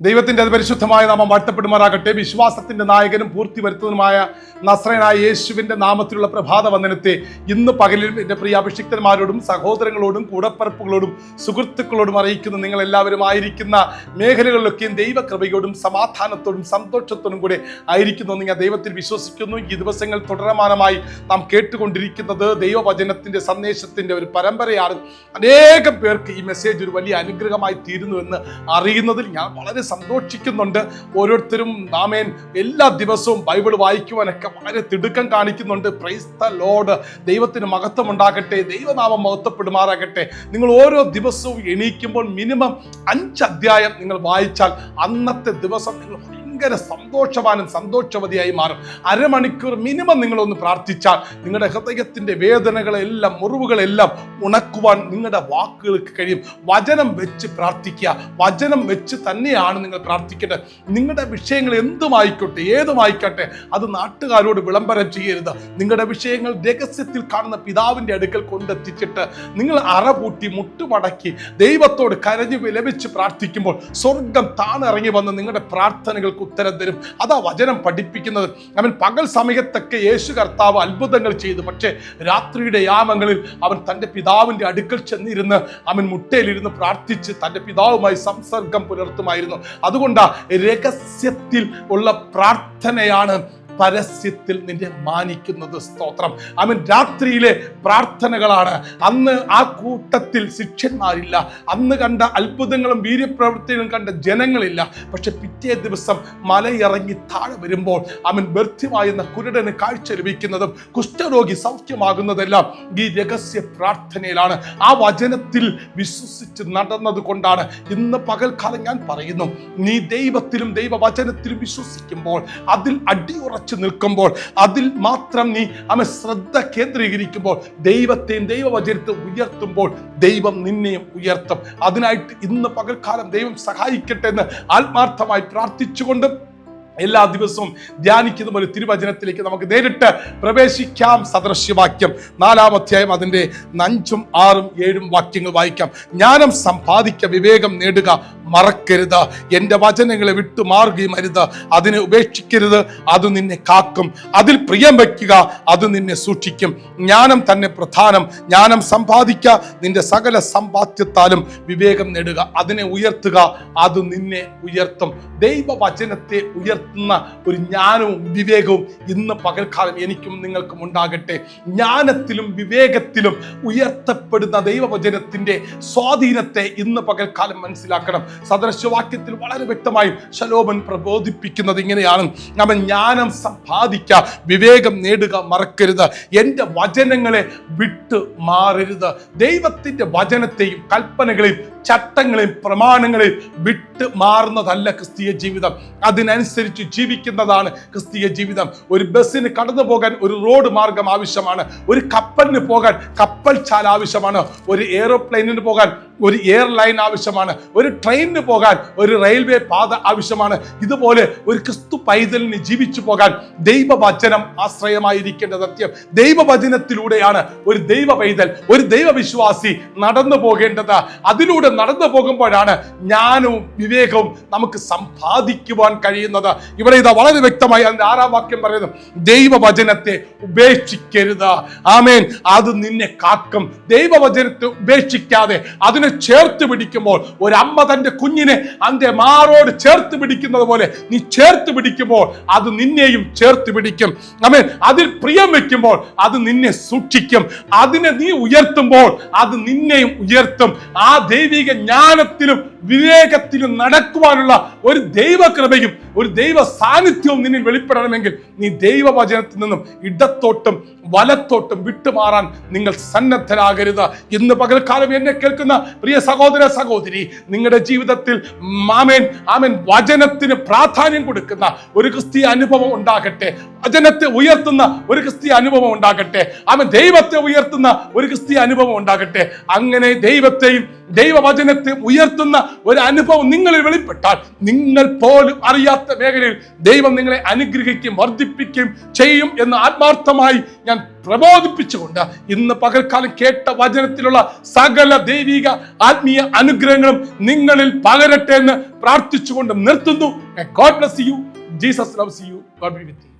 ദൈവത്തിന്റെ പരിശുദ്ധമായ നാമം വാഴ്ത്തപ്പെടുമാറാകട്ടെ. വിശ്വാസത്തിന്റെ നായകനും പൂർത്തി വരുത്തുന്നതുമായ നസ്രനായ യേശുവിന്റെ നാമത്തിലുള്ള പ്രഭാത വന്ദനത്തെ ഇന്ന് പകലിൽ എന്റെ പ്രിയ അഭിഷിക്തന്മാരോടും സഹോദരങ്ങളോടും കൂടപ്പറപ്പുകളോടും സുഹൃത്തുക്കളോടും അറിയിക്കുന്ന നിങ്ങൾ എല്ലാവരും ആയിരിക്കുന്ന മേഖലകളിലൊക്കെയും ദൈവകൃപയോടും സമാധാനത്തോടും സന്തോഷത്തോടും കൂടെ ആയിരിക്കുന്നു ഞാൻ ദൈവത്തിൽ വിശ്വസിക്കുന്നു. ഈ ദിവസങ്ങൾ തുടരമാനമായി നാം കേട്ടുകൊണ്ടിരിക്കുന്നത് ദൈവവചനത്തിന്റെ സന്ദേശത്തിന്റെ ഒരു പരമ്പരയാണ്. അനേകം പേർക്ക് ഈ മെസ്സേജ് ഒരു വലിയ അനുഗ്രഹമായി തീരുന്നുവെന്ന് അറിയുന്നതിൽ ഞാൻ വളരെ സന്തോഷിക്കുന്നുണ്ട്. ഓരോരുത്തരും നാമേൻ എല്ലാ ദിവസവും ബൈബിൾ വായിക്കുവാനൊക്കെ വളരെ തിടുക്കം കാണിക്കുന്നുണ്ട്. പ്രൈസ് ലോഡ് ദൈവത്തിന് മഹത്വം ഉണ്ടാകട്ടെ ദൈവനാമം മഹത്വപ്പെടുമാറാകട്ടെ. നിങ്ങൾ ഓരോ ദിവസവും എണീക്കുമ്പോൾ മിനിമം അഞ്ച് അധ്യായം നിങ്ങൾ വായിച്ചാൽ അന്നത്തെ ദിവസം നിങ്ങൾ ഭയങ്കര സന്തോഷവാനും സന്തോഷവതിയായി മാറും. അരമണിക്കൂർ മിനിമം നിങ്ങളൊന്ന് പ്രാർത്ഥിച്ചാൽ നിങ്ങളുടെ ഹൃദയത്തിന്റെ വേദനകളെല്ലാം മുറിവുകളെല്ലാം ഉണക്കുവാൻ നിങ്ങളുടെ വാക്കുകൾക്ക് കഴിയും. വചനം വെച്ച് പ്രാർത്ഥിക്കുക. വചനം വെച്ച് തന്നെയാണ് നിങ്ങൾ പ്രാർത്ഥിക്കേണ്ടത്. നിങ്ങളുടെ വിഷയങ്ങൾ എന്തുമായിക്കോട്ടെ ഏതുമായിക്കോട്ടെ അത് നാട്ടുകാരോട് വിളംബരം ചെയ്യരുത്. നിങ്ങളുടെ വിഷയങ്ങൾ രഹസ്യത്തിൽ കാണുന്ന പിതാവിന്റെ അടുക്കൽ കൊണ്ടെത്തിച്ചിട്ട് നിങ്ങൾ അറപൂട്ടി മുട്ടുമടക്കി ദൈവത്തോട് കരഞ്ഞു വിലപിച്ച് പ്രാർത്ഥിക്കുമ്പോൾ സ്വർഗം താണിറങ്ങി വന്ന് നിങ്ങളുടെ പ്രാർത്ഥനകൾക്ക് ഉത്തരം തരും അതാ വചനം പഠിപ്പിക്കുന്നത്. അവൻ പകൽ സമയത്തൊക്കെ യേശു കർത്താവ് അത്ഭുതങ്ങൾ ചെയ്തു. പക്ഷേ രാത്രിയുടെ യാമങ്ങളിൽ അവൻ തന്റെ പിതാവിന്റെ അടുക്കൽ ചെന്നിരുന്ന് അവൻ മുട്ടയിലിരുന്ന് പ്രാർത്ഥിച്ച് തന്റെ പിതാവുമായി സംസർഗം പുലർത്തുമായിരുന്നു. അതുകൊണ്ടാ രഹസ്യത്തിൽ ഉള്ള പ്രാർത്ഥനയാണ് പരസ്യത്തിൽ നിന്നെ മാനിക്കുന്നത് സ്തോത്രം. അവൻ രാത്രിയിലെ പ്രാർത്ഥനകളാണ്. അന്ന് ആ കൂട്ടത്തിൽ ശിക്ഷന്മാരില്ല അന്ന് കണ്ട അത്ഭുതങ്ങളും വീര്യപ്രവൃത്തികളും കണ്ട ജനങ്ങളില്ല. പക്ഷെ പിറ്റേ ദിവസം മലയിറങ്ങി താഴെ വരുമ്പോൾ അവൻ ബർധ്യമായെന്ന കുരുടന് കാഴ്ച ലഭിക്കുന്നതും കുഷ്ഠരോഗി സൗഖ്യമാകുന്നതെല്ലാം ഈ രഹസ്യ പ്രാർത്ഥനയിലാണ്. ആ വചനത്തിൽ വിശ്വസിച്ച് നടന്നത് കൊണ്ടാണ് ഇന്ന് പകൽക്കാലം ഞാൻ പറയുന്നു. നീ ദൈവത്തിലും ദൈവവചനത്തിലും വിശ്വസിക്കുമ്പോൾ അതിൽ അടിയുറച്ച് നിൽക്കുമ്പോൾ അതിൽ മാത്രം നീ അവൻ ശ്രദ്ധ കേന്ദ്രീകരിക്കുമ്പോൾ ദൈവത്തെയും ദൈവവചനത്തെ ഉയർത്തുമ്പോൾ ദൈവം നിന്നെയും ഉയർത്തും. അതിനായിട്ട് ഇന്ന് പകൽക്കാലം ദൈവം സഹായിക്കട്ടെ എന്ന് ആത്മാർത്ഥമായി പ്രാർത്ഥിച്ചുകൊണ്ട് എല്ലാ ദിവസവും ധ്യാനിക്കുന്ന പോലെ തിരുവചനത്തിലേക്ക് നമുക്ക് നേരിട്ട് പ്രവേശിക്കാം. സദൃശ്യവാക്യം നാലാം അധ്യായം അതിന്റെ അഞ്ചും ആറും ഏഴും വാക്യങ്ങൾ വായിക്കാം. ജ്ഞാനം സമ്പാദിക്ക വിവേകം നേടുക മറക്കരുത്. എന്റെ വചനങ്ങളെ വിട്ടു മാറുകയും അരുത്. അതിനെ ഉപേക്ഷിക്കരുത്. അത് നിന്നെ കാക്കും. അതിൽ പ്രിയം വയ്ക്കുക. അത് നിന്നെ സൂക്ഷിക്കും. ജ്ഞാനം തന്നെ പ്രധാനം. ജ്ഞാനം സമ്പാദിക്കുക. നിന്റെ സകല സമ്പാദ്യത്താലും വിവേകം നേടുക. അതിനെ ഉയർത്തുക. അത് നിന്നെ ഉയർത്തും. ദൈവവചനത്തെ ഉയർത്തുന്ന ഒരു ജ്ഞാനവും വിവേകവും ഇന്ന് പകൽക്കാലം എനിക്കും നിങ്ങൾക്കും ഉണ്ടാകട്ടെ. ജ്ഞാനത്തിലും വിവേകത്തിലും ഉയർത്തപ്പെടുന്ന ദൈവവചനത്തിന്റെ സ്വാധീനത്തെ ഇന്ന് പകൽക്കാലം മനസ്സിലാക്കണം. സദൃശവാക്യത്തിൽ വളരെ വ്യക്തമായും ശലോഭൻ പ്രബോധിപ്പിക്കുന്നത് ഇങ്ങനെയാണ്. അവൻ ജ്ഞാനം സമ്പാദിക്കുക വിവേകം നേടുക മറക്കരുത്. എന്റെ വചനങ്ങളെ വിട്ട് മാറരുത്. ദൈവത്തിന്റെ വചനത്തെയും കൽപ്പനകളെയും ചട്ടങ്ങളെയും പ്രമാണങ്ങളെയും വിട്ട് മാറുന്നതല്ല ക്രിസ്തീയ ജീവിതം. അതിനനുസരിച്ച് ജീവിക്കുന്നതാണ് ക്രിസ്തീയ ജീവിതം. ഒരു ബസ്സിന് കടന്നു പോകാൻ ഒരു റോഡ് മാർഗം ആവശ്യമാണ്. ഒരു കപ്പലിന് പോകാൻ കപ്പൽ ചാൽ ആവശ്യമാണ്. ഒരു എയറോപ്ലെയിനിന് പോകാൻ ഒരു എയർലൈൻ ആവശ്യമാണ് ഒരു ട്രെയിനിന് പോകാൻ ഒരു റെയിൽവേ പാത ആവശ്യമാണ്. ഇതുപോലെ ഒരു ക്രിസ്തു പൈതലിന് ജീവിച്ചു പോകാൻ ദൈവവചനം ആശ്രയമായിരിക്കേണ്ട സത്യം. ദൈവവചനത്തിലൂടെയാണ് ഒരു ദൈവ പൈതൽ ഒരു ദൈവവിശ്വാസി നടന്നു പോകേണ്ടത്. അതിലൂടെ നടന്നു പോകുമ്പോഴാണ് ജ്ഞാനവും വിവേകവും നമുക്ക് സമ്പാദിക്കുവാൻ കഴിയുന്നത്. ഇവിടെ ഇതാ വളരെ വ്യക്തമായി അതിന്റെ ആറാം വാക്യം പറയുന്നു ദൈവവചനത്തെ ഉപേക്ഷിക്കരുത്. ആമേൻ. അത് നിന്നെ കാക്കും. ദൈവവചനത്തെ ഉപേക്ഷിക്കാതെ അതിനെ ചേർത്ത് പിടിക്കുമ്പോൾ ഒരു അമ്മ തന്റെ കുഞ്ഞിനെ അന്റെ മാറോട് ചേർത്ത് പിടിക്കുന്നത് പോലെ നീ ചേർത്ത് പിടിക്കുമ്പോൾ അത് നിന്നെയും ചേർത്ത് പിടിക്കും. ആമേൻ. അതിൽ പ്രിയം വെക്കുമ്പോൾ അത് നിന്നെ സൂക്ഷിക്കും. അതിനെ നീ ഉയർത്തുമ്പോൾ അത് നിന്നെയും ഉയർത്തും. ആ ദൈവിക ജ്ഞാനത്തിലും വിവേകത്തിലും നടക്കുവാനുള്ള ഒരു ദൈവകൃപയും ഒരു ദൈവ സാന്നിധ്യവും നിന്നിൽ വെളിപ്പെടണമെങ്കിൽ നീ ദൈവവചനത്തിൽ നിന്നും ഇടത്തോട്ടും വലത്തോട്ടും വിട്ടുമാറാൻ നിങ്ങൾ സന്നദ്ധരാകരുത്. ഇന്ന് പകൽക്കാലം എന്നെ കേൾക്കുന്ന പ്രിയ സഹോദര സഹോദരി നിങ്ങളുടെ ജീവിതത്തിൽ മാമേൻ ആമേൻ വചനത്തിന് പ്രാധാന്യം കൊടുക്കുന്ന ഒരു ക്രിസ്തീയ അനുഭവം ഉണ്ടാകട്ടെ. വചനത്തെ ഉയർത്തുന്ന ഒരു ക്രിസ്തീയ അനുഭവം ഉണ്ടാകട്ടെ. ആമൻ ദൈവത്തെ ഉയർത്തുന്ന ഒരു ക്രിസ്തീയ അനുഭവം ഉണ്ടാകട്ടെ. അങ്ങനെ ദൈവത്തെയും ദൈവവചനത്തെ ഉയർത്തുന്ന ഒരു അനുഭവം നിങ്ങളിൽ വെളിപ്പെട്ടാൽ നിങ്ങൾ പോലും അറിയാത്ത മേഖലയിൽ ദൈവം നിങ്ങളെ അനുഗ്രഹിക്കും വർദ്ധിപ്പിക്കും ചെയ്യും എന്ന് ആത്മാർത്ഥമായി ഞാൻ പ്രബോധിപ്പിച്ചുകൊണ്ട് ഇന്ന് പകൽക്കാലം കേട്ട വചനത്തിലുള്ള സകല ദൈവിക ആത്മീയ അനുഗ്രഹങ്ങളും നിങ്ങളിൽ പകരട്ടെ എന്ന് പ്രാർത്ഥിച്ചുകൊണ്ട് നിർത്തുന്നു. God bless you Jesus loves you God be with you